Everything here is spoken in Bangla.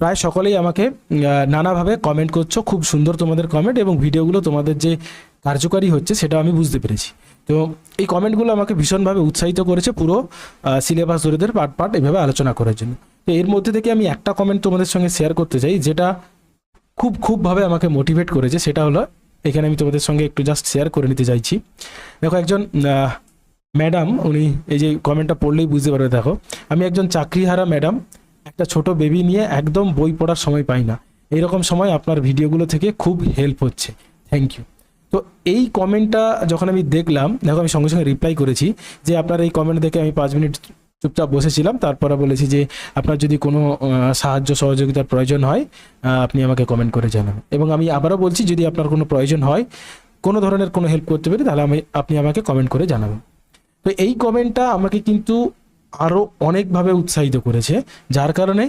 প্রায় সকলেই আমাকে নানাভাবে কমেন্ট করছ, খুব সুন্দর তোমাদের কমেন্ট এবং ভিডিওগুলো তোমাদের যে কার্যকারী হচ্ছে সেটা আমি বুঝতে পেরেছি। তো এই কমেন্টগুলো আমাকে ভীষণভাবে উৎসাহিত করেছে পুরো সিলেবাস ধরেদের পার্ট পার্ট এভাবে আলোচনা করার জন্য। তো এর মধ্যে থেকে আমি একটা কমেন্ট তোমাদের সঙ্গে শেয়ার করতে চাই, যেটা খুব, খুবভাবে আমাকে মোটিভেট করেছে, সেটা হলো, এখানে আমি তোমাদের সঙ্গে একটু জাস্ট শেয়ার করে নিতে চাইছি। দেখো একজন ম্যাডাম উনি এই যে কমেন্টটা পড়লেই বুঝতে পারবে, দেখো। আমি একজন চাকরিহারা ম্যাডাম একটা ছোট বেবি নিয়ে একদম বই পড়ার সময় পাই না। এইরকম সময় আপনার ভিডিওগুলো থেকে খুব হেল্প হচ্ছে। থ্যাংক ইউ তো এই কমেন্টটা যখন আমি দেখলাম, দেখো আমি সঙ্গে সঙ্গে রিপ্লাই করেছি যে আপনার এই কমেন্ট দেখে আমি পাঁচ মিনিট চুপচাপ বসেছিলাম, তারপরে বলেছি যে আপনার যদি কোনো সাহায্য সহযোগিতার প্রয়োজন হয় আপনি আমাকে কমেন্ট করে জানাবেন এবং আমি আবারও বলছি, যদি আপনার কোনো প্রয়োজন হয়, কোনো ধরনের কোনো হেল্প করতে পারি, তাহলে আমি, আপনি আমাকে কমেন্ট করে জানাবেন। তো এই কমেন্টটা আমাকে কিন্তু আরও অনেকভাবে উৎসাহিত করেছে যার কারণে